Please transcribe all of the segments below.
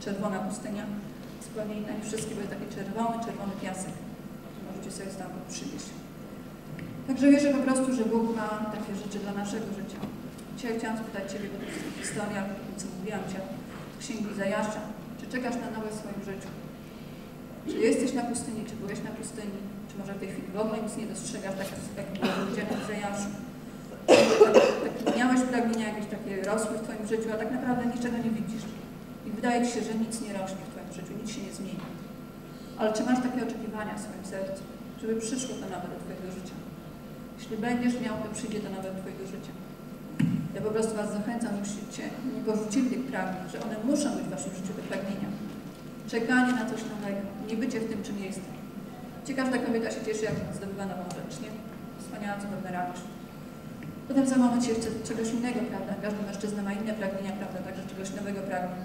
Czerwona pustynia, zupełnie inna niż wszystkie, bo jest taki czerwony, piasek. Możecie sobie stamtąd przywieźć. Także wierzę po prostu, że Bóg ma takie rzeczy dla naszego życia. Dzisiaj chciałam spytać Ciebie, bo to jest historia, co mówiłam Cię, Księgi Zajaszcza. Czy czekasz na nowe w swoim życiu? Czy jesteś na pustyni, czy byłeś na pustyni? Czy może w tej chwili w ogóle nic nie dostrzegasz, tak jak ludzie w Zajaszu? Tak, tak, miałeś pragnienia jakieś takie rosły w Twoim życiu, a tak naprawdę niczego nie widzisz. I wydaje Ci się, że nic nie rośnie w Twoim życiu, nic się nie zmieni. Ale czy masz takie oczekiwania w swoim sercu, żeby przyszło to nowe do Twojego życia? Jeśli będziesz miał, to przyjdzie to nowe do Twojego życia. Ja po prostu Was zachęcam, żebyście nie porzucili tych pragnień, że one muszą być w Waszym życiu te pragnienia. Czekanie na coś nowego, nie bycie w tym, czym jestem. Gdzie każda kobieta się cieszy, jak zdobywa nową rzecz, nie? Wspaniała, cudowna radość. Potem za moment się chce czegoś innego, prawda? Każdy mężczyzna ma inne pragnienia, prawda? Także czegoś nowego pragnie.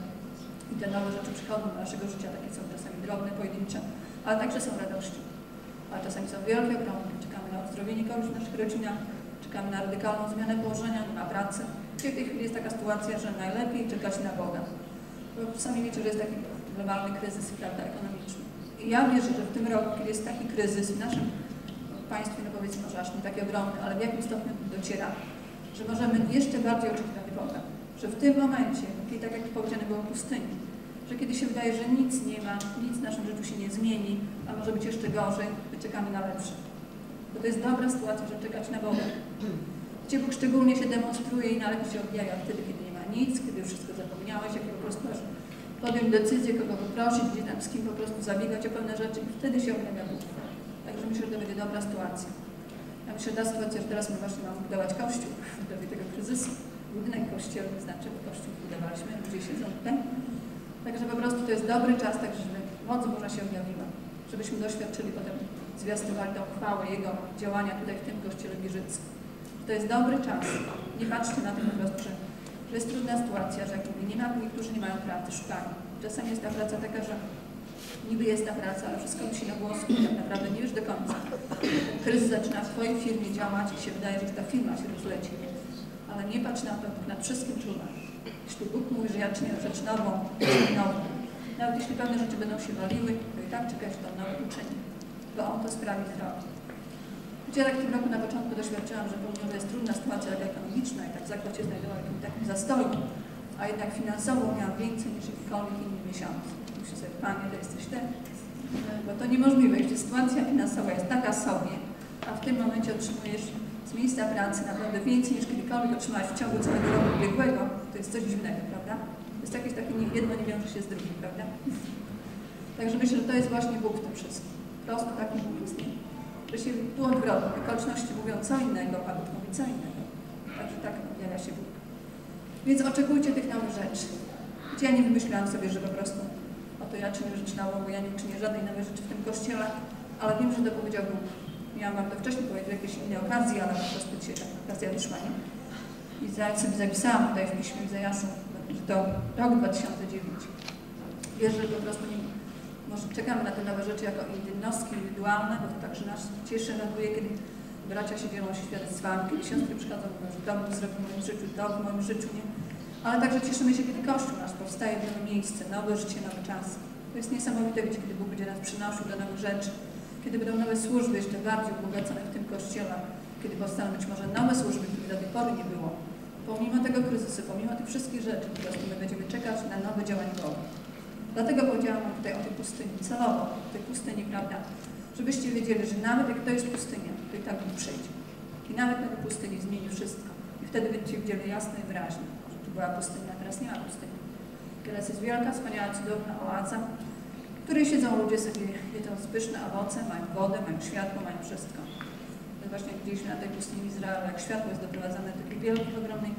I te nowe rzeczy przychodzą do naszego życia, takie są czasami drobne, pojedyncze, ale także są radości. Ale czasami są wielkie, ogromne. Czekamy na uzdrowienie kogoś w naszych rodzinach, czekamy na radykalną zmianę położenia, na pracę. Gdzie w tej chwili jest taka sytuacja, że najlepiej czekać na Boga. Bo sami wiecie, że jest taki globalny kryzys prawda, ekonomiczny. I ja wierzę, że w tym roku, kiedy jest taki kryzys w naszym państwie, no powiedzmy może aż nie taki ogromny, ale w jakim stopniu dociera, że możemy jeszcze bardziej oczekiwać Boga. Że w tym momencie, kiedy tak jak powiedziane było pustyni, że kiedy się wydaje, że nic nie ma, nic w naszym życiu się nie zmieni, a może być jeszcze gorzej, my czekamy na lepsze. Bo to jest dobra sytuacja, żeby czekać na Boga. Gdzie Bóg szczególnie się demonstruje i najlepiej się objawia wtedy, kiedy nie ma nic, kiedy już wszystko zapomniałeś, jak po prostu masz podjąć decyzję, kogo poprosić, gdzie tam z kim po prostu zabiegać o pewne rzeczy i wtedy się objawia Bóg. Także myślę, że to będzie dobra sytuacja. Ja myślę, że ta sytuacja, że teraz my właśnie mamy budować kościół w dobie tego kryzysu. Budynek kościelny znaczy, kościół budowaliśmy, ludzie siedzą tutaj. Także po prostu to jest dobry czas, tak żeby moc Boża się objawiła. Żebyśmy doświadczyli potem, zwiastowali tą chwałę Jego działania tutaj w tym kościele Giżyckim. To jest dobry czas. Nie patrzcie na to po prostu, że, że jest trudna sytuacja, że jak mówię, nie ma, niektórzy nie mają pracy, szukają. Czasami jest ta praca taka, że niby jest ta praca, ale wszystko musi na głosku tak naprawdę nie już do końca. Kryzys zaczyna w Twojej firmie działać i się wydaje, że ta firma się rozleci. Ale nie patrz na to, nad wszystkim czuwa. Jeśli Bóg mówi, że ja czynię rzecz nową, nową. Nawet jeśli pewne rzeczy będą się waliły, to i tak czekać do nowy uczyni. Bo On to sprawi zrobi. Ja tak w tym roku na początku doświadczyłam, że pomimo, że jest trudna sytuacja ekonomiczna i tak zakład się znajdował w jakimś takim zastoju, a jednak finansowo miałam więcej niż jakikolwiek inny miesiąc. Myślę sobie, Panie, to jesteś Ty. Bo to niemożliwe, jeśli sytuacja finansowa jest taka sobie, a w tym momencie otrzymujesz z miejsca pracy naprawdę więcej niż kiedykolwiek otrzymałeś w ciągu całego roku ubiegłego, to jest coś dziwnego, prawda? To jest jakieś takie jedno nie wiąże się z drugim, prawda? Także myślę, że to jest właśnie Bóg w tym wszystkim. Prostu taki Bóg jest. Że się tu odwrotnie, okoliczności mówią co innego, a Bóg mówi co innego. Także tak objawia się Bóg. Więc oczekujcie tych nowych rzeczy. Ja nie wymyśliłam sobie, że po prostu oto ja czynię rzecz nową, bo ja nie uczynię żadnej nowej rzeczy w tym kościele, ale wiem, że to powiedział Bóg. Miałam wam to wcześniej powiedzieć w jakiejś innej okazji, ale po prostu dzisiaj ta okazja wyszła, nie? I sobie zapisałam tutaj w piśmie Izajaszu, że to rok 2009. Wierzę, że po prostu nie, może czekamy na te nowe rzeczy jako jednostki indywidualne, bo to także nas cieszy, raduje, kiedy bracia się dzielą się świadectwami, kiedy siostry przychodzą, mówią, że to zrobił w moim życiu, to w moim życiu, nie? Ale także cieszymy się, kiedy Kościół nasz powstaje w nowe miejsce, nowe życie, nowy czas. To jest niesamowite, wiecie, kiedy Bóg będzie nas przynosił do nowych rzeczy, kiedy będą nowe służby jeszcze bardziej ubogacone w tym Kościele, kiedy powstaną być może nowe służby, których do tej pory nie było. Pomimo tego kryzysu, pomimo tych wszystkich rzeczy, po prostu my będziemy czekać na nowe działania Boga. Dlatego powiedziałam tutaj o tej pustyni, celowo, o tej pustyni, prawda? Żebyście wiedzieli, że nawet jak to jest pustynia, to i tak Bóg przyjdzie. I nawet na tej pustyni zmieni wszystko. I wtedy będziecie widzieli jasno i wyraźnie, że tu była pustynia, teraz nie ma pustyni. Teraz jest wielka, wspaniała, cudowna oaza, w której siedzą ludzie sobie, jedzą pyszne owoce, mają wodę, mają światło, mają wszystko. My właśnie widzieliśmy na tej pustyni Izraela, jak światło jest doprowadzane do takiej wielkiej, ogromnej,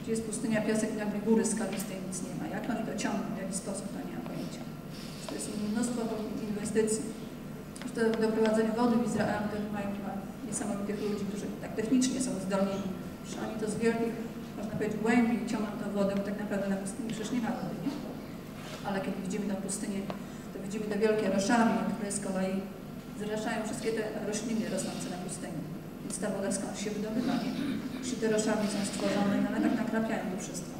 gdzie jest pustynia, piasek i nagle góry skalistej, nic nie ma. Jak oni to ciągną, w jaki sposób, to nie mam pojęcia. To jest mnóstwo inwestycji. To doprowadzenie wody w Izraelu, to mają niesamowitych ludzi, którzy tak technicznie są zdolni, że oni to z wielkich, można powiedzieć, głębi ciągną tą wodę, bo tak naprawdę na pustyni przecież nie ma wody, nie? Ale kiedy widzimy tę pustynię, to widzimy te wielkie roszady, które z kolei zraszają wszystkie te rośliny rosnące na pustyni. Więc ta woda skąd się wydobywa? Jeśli te roszady są stworzone, no ale tak nakrapiają to wszystko.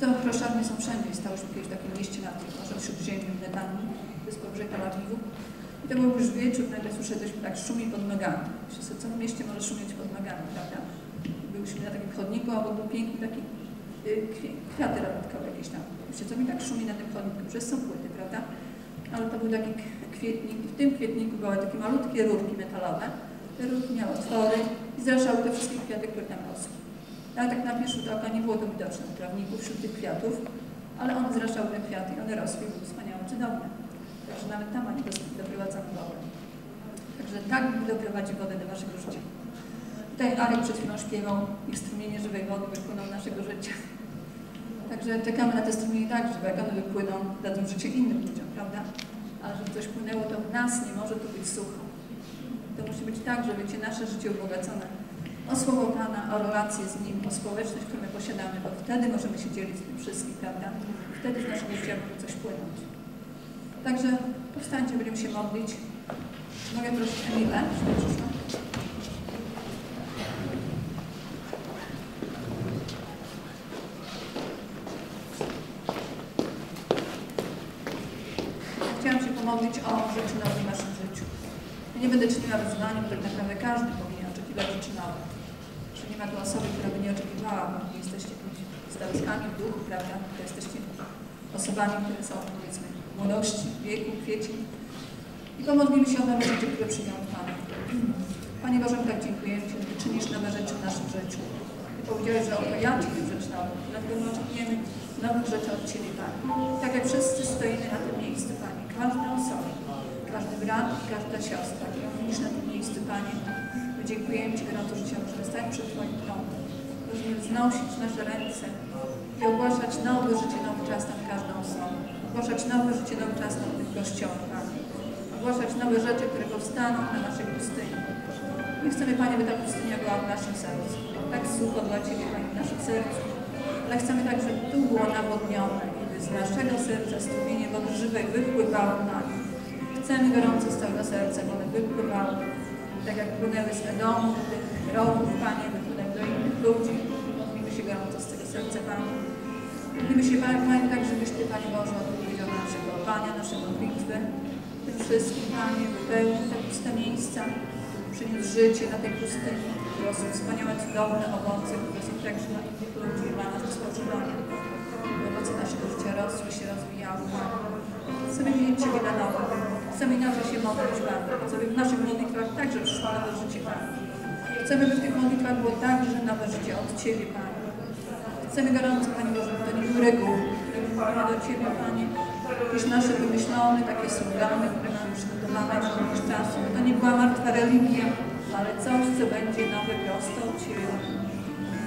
To proszarnie są wszędzie. Stałyśmy kiedyś w takim mieście na tym, może Netanii, to jest powyżej Tel Awiwu. I to był już wieczór, nagle słyszę, coś tak szumi pod nogami. Myślę co w mieście może szumieć pod nogami, prawda? Byliśmy na takim chodniku, a był piękny taki y, kwiaty rabotkowe jakieś tam. Myślę, co mi tak szumi na tym chodniku? Przecież są płyty, prawda? Ale to był taki kwietnik i w tym kwietniku były takie malutkie rurki metalowe. Te rurki miały otwory i zraszały te wszystkie kwiaty, które tam rosły. Ale tak na pierwszy rzut oka nie było to widoczne w trawniku wśród tych kwiatów, ale one zraszały te kwiaty i one rosły i były wspaniałe, cudowne. Także nawet tam Pani doprowadza wodę. Także tak Bóg doprowadzi wodę do Waszego życia. Tutaj Arek przed chwilą śpiewał, ich strumienie żywej wody wypłyną naszego życia. Także czekamy na te strumienie tak, żeby jak one wypłyną, dadzą życie innym ludziom, coś płynęło, to w nas nie może tu być sucho. To musi być tak, że wiecie, nasze życie ubogacone o Słowo Pana, o relacje z Nim, o społeczność, którą my posiadamy, bo wtedy możemy się dzielić z tym wszystkim, prawda? Wtedy z naszego życia może coś płynąć. Także powstańcie, będziemy się modlić. Mogę prosić Emilę, żeby przyszła? Pomodlić o rzeczy nowe w naszym życiu. Ja nie będę czyniła wyzwania, bo tak naprawdę każdy powinien oczekiwać rzeczy nowe. Że nie ma tu osoby, która by nie oczekiwała, bo nie jesteście starostami w duchu, prawda? To jesteście osobami, które są powiedzmy w młodości, w wieku, w kwiecie. I pomodlimy się o nowe rzeczy, które przyjdą od Pana. Panie Boże, tak dziękujemy Ci, że czynisz nowe rzeczy w naszym życiu. Ty powiedziałeś, że oto ja czynię rzecz nową. Dlatego my oczekujemy nowych rzeczy od Ciebie, Panie. Tak jak wszyscy stoimy na tym miejscu, Panie. Każda osoba, każdy brat i każda siostra, którą widzisz na tym miejscu, Panie. My dziękujemy Ci gorąco, że dzisiaj możemy stać przed Twoim tronem. Możemy wznosić nasze ręce i ogłaszać nowe życie nowoczesne w każdą osobę. Ogłaszać nowe życie nowoczesne w tym kościołach, Panie. Ogłaszać nowe rzeczy, które powstaną na naszej pustyni. My chcemy, Panie, by ta pustynia była w naszym sercu. Tak sucho dla Ciebie, Panie, w naszym sercu. Ale chcemy tak, żeby tu było nawodnione z naszego serca strumienie wody żywej wypływało na nie. Chcemy gorąco z całego serca, by one wypływały. Tak jak płynęły z Edomu, do tych rowów, Panie, wypłynęły do innych ludzi. Modlimy się gorąco z tego serca, Panie. Modlimy się, Panie, tak, żebyś Ty, Panie Boże, odpowiedział na nasze wołania, nasze modlitwy. Tym wszystkim, Panie, wypełnił te puste miejsca, przyniósł życie na tej pustyni, rosły wspaniałe, cudowne owoce, które są także dla innych ludzi, dla nas do. Owoce naszego życia rosły się, rozwijały. Chcemy mieć Ciebie na nowo. Chcemy inaczej się modlić, Panie. Chcemy w naszych modlitwach także przyszło nowe życie, Panie. Chcemy, by w tych modlitwach było także nowe życie od Ciebie, Panie. Chcemy gorąco, Panie Boże, to nie były reguły, które mówimy do Ciebie, Panie. Jakieś nasze wymyślone, takie slogany, które mamy przygotowane od jakiegoś czasu. To nie była martwa religia, ale coś, co będzie nowe prosto od Ciebie.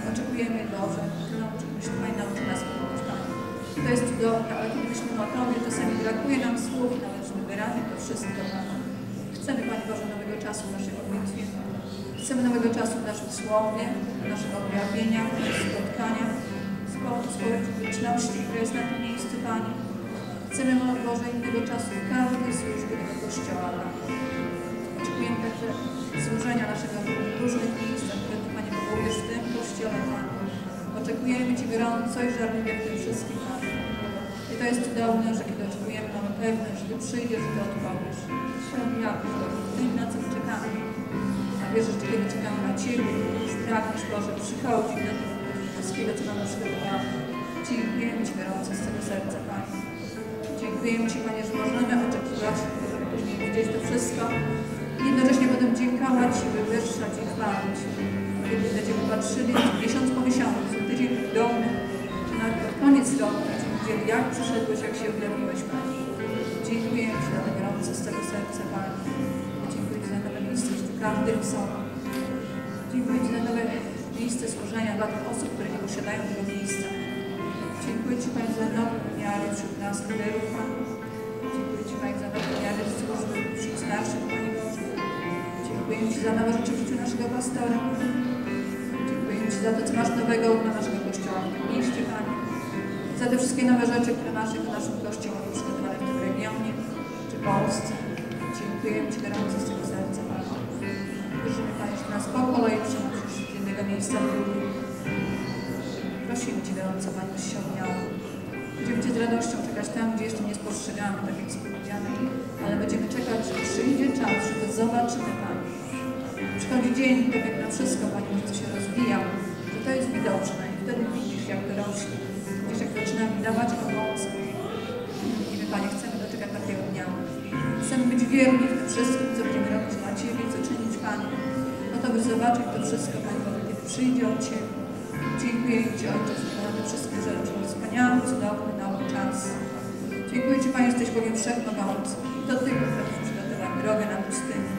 Oczekujemy, Boże, nauczyłbyś Panie, nauczy nas Panie. To jest cudowne, ale kiedy myślimy o Tobie, czasami brakuje nam słów, żeby wyrazić to wszystko. Chcemy, Panie Boże, nowego czasu w naszej modlitwie. Chcemy nowego czasu w naszym słowie, w naszych objawieniach, w naszych spotkaniach, społeczności, która jest na tym miejscu, Panie. Chcemy, Boże, innego czasu w każdej służbie tego Kościoła. Oczekujemy także służenia naszego w różnych miejscach, które Panie, powołujesz w tym Kościele, Panie. Oczekujemy Cię gorąco i żarliwie w tym wszystkim. I to jest cudowne, że kiedy oczekujemy, mamy pewność, że Ty przyjdziesz i Ty odpowiesz. Się objawisz, tym, na co czekamy. A wierzę, że kiedy czekamy na Ciebie, pragniesz, Boże, przychodzić do tego wszystkiego, co nam przygotowało. Dziękujemy Ci gorąco z całego serca, Panie. Dziękujemy Ci, Panie, że możemy oczekiwać, żeby później widzieć to wszystko i jednocześnie potem dziękować i wywyższać i chwalić. Kiedy będziemy patrzyli miesiąc po miesiącu, tydzień w domu, pod koniec roku, będziemy widzieli, jak przyszedłeś, jak się objawiłeś, Panie. Dziękujemy Ci za to gorąco z całego serca, Panie. Dziękuję Ci za nowe miejsce w każdej osobie. Dziękuję Ci za nowe miejsce służenia dla tych osób, które nie posiadają tego miejsca. Dziękuję Ci, Panie, za nowe wymiary wśród nas, liderów, Panie. Dziękuję Ci, Panie, za nowe służby wśród starszych, Panie Boże. Dziękuję Ci za nowe rzeczy w życiu naszego pastora. Dziękuję Ci za to, co masz nowego dla naszego w tym mieście, Panie. Za te wszystkie nowe rzeczy, które w naszym Kościele przygotowane w tym regionie, czy Polsce. Dziękuję Ci gorąco z tego serca, Panie, że nas po kolei przenosisz z jednego miejsca w drugie. Prosimy Cię gorąco, Panie, byś się odmiało. Będziemy Cię z radością czekać tam, gdzie jeszcze nie spostrzegamy, tak jak powiedziane, ale będziemy czekać, że przyjdzie czas, że to zobaczymy, Panie. Przychodzi dzień, pewien na wszystko, Panie, że to się rozwija, że to jest widoczne wtedy widzisz, jak to rośnie. Widzisz, jak zaczyna mi dawać owoce. I my, Panie, chcemy doczekać takiego dnia. Chcemy być wierni w tym wszystkim, co będziemy robić dla Ciebie, co czynić, Panie. Po to, by zobaczyć to wszystko, Panie, kiedy przyjdzie od Ciebie. Dziękuję Ci, Ojcze, za te wszystkie rzeczy. Wspaniały, cudowny, nowy czas. Dziękuję Ci, Panie, jesteś Bogiem Wszechmogący. To Ty potrafisz przygotować drogę na pustyni.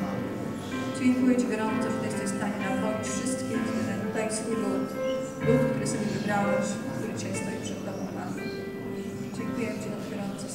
Dziękuję Ci gorąco, że jesteś w stanie napoić wszystkich, tutaj swój lud. Lud, który sobie wybrałeś, który dzisiaj stoi przed Tobą, Panie. Dziękuję Ci za to gorąco